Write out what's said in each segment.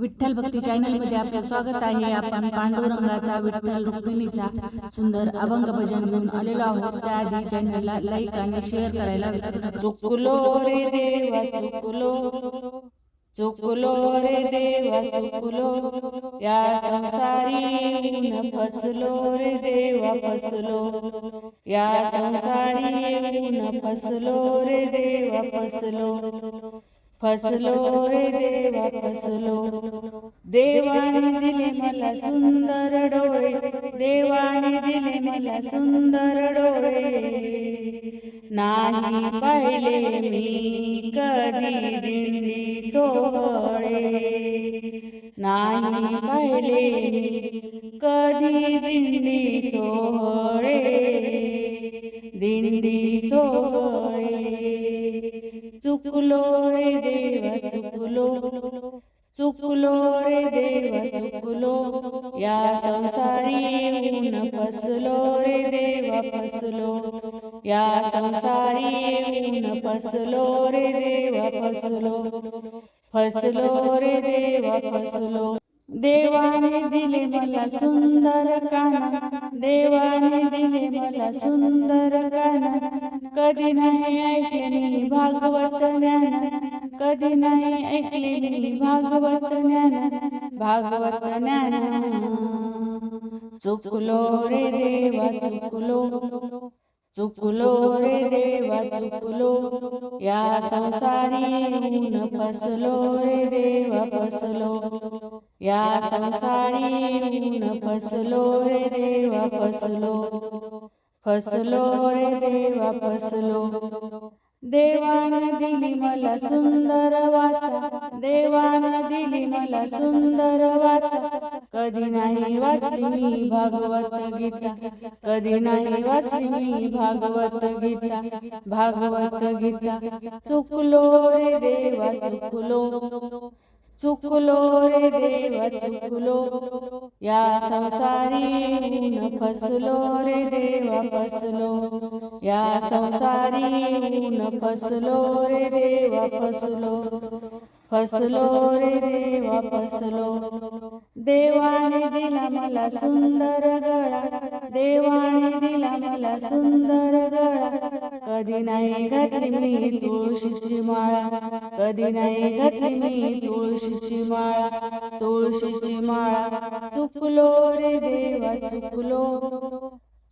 विठ्ठल भक्ती चॅनलमध्ये आपले स्वागत आहे. आपण पांडुरंगाचा विठ्ठल रुक्मिणीचा सुंदर अभंग भजन घेऊन आलेलो आहोत. त्याआधी चॅनलला लाईक आणि शेअर करायला विसरू नका चुकलो रे देवा चुकलो. चुकलो रे देवा चुकलो. या संसारी न फसलो रे देवा फसलो. या संसारी न फसलो रे देवा फसलो. फसलो रे देवा फसलो. देवाने दिले मला सुंदर डोळे. देवाने दिले मला सुंदर डोळे. नाही पाहिले मी कधी दिली सोहळे. नाही पाहिले मी कधी दिंडी सोहळे. दिंडी सोहळे. चुकलो रे देवा चुकलो. चुकलो रे देवा चुकलो. या संसारी ऊन फसलो रे देवा फसलो. या संसारी ऊन फसलो रे देवा फसलो. फसलो रे देवा फसलो. देवाने दिले मला सुंदर काना. देवाने दिले मला सुंदर काना. कधी नाही ऐकले मी भागवत ज्ञान. कधी नाही ऐकले मी भागवत ज्ञान. भागवत ज्ञान. चुकलो रे देवा चुकलो. चुकलो रे देवा चुकलो. या संसारी ऊन फसलो रे देवा फसलो. या संसारी ऊन फसलो रे देवा फसलो. फसलो रे देवा फसलो. देवानं दिली मला सुंदर वाचा. देवानं दिली मला सुंदर वाचा. कधी नाही वाचली मी भागवत गीता कधी नाही वाचली मी भागवत गीता भागवत गीता चुकलो रे देवा चुकलो चुकलो रे देवा चुकलो या संसारी फसलो रे देवा फसलो या संसारी फसलो रे देवा फसलो फसलो रे देवा फसलो देवाने दिला मला सुंदर गळा. देवाने दिला मला सुंदर गळा. कधी नाही घातली मी तुळशीची माळा. कधी नाही घातली मी तुळशीची माळा. तुळशीची माळा चुकलो रे देवा चुकलो.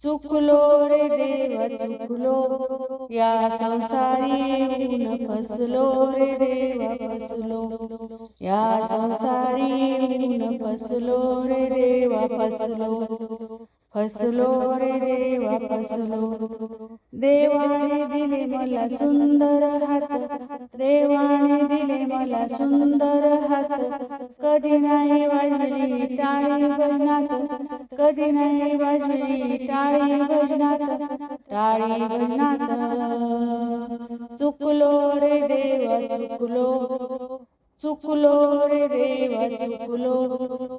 चुकलो रे देव चुकलो. या संसारी ऊन फसलो रे देव फसलो. या संसारी ऊन फसलो रे देव फसलो. फसलो रे देव फसलो. देवाने दिले मला सुंदर हात. देवाने दिले मला सुंदर हात. कधी नाही वाजली टाळी भजनात कधी नाही वाजवली टाळी भजनात टाळी भजनात. चुकलो रे देवा चुकलो. चुकलो रे देवा चुकलो.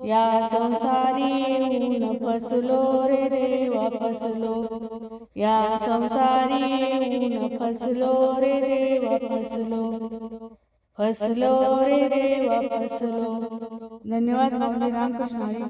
या संसारी ऊन फसलो रे देवा फसलो. या संसारी ऊन फसलो रे देवा फसलो. फसलो रे देवा फसलो. धन्यवाद माऊली रामकृष्ण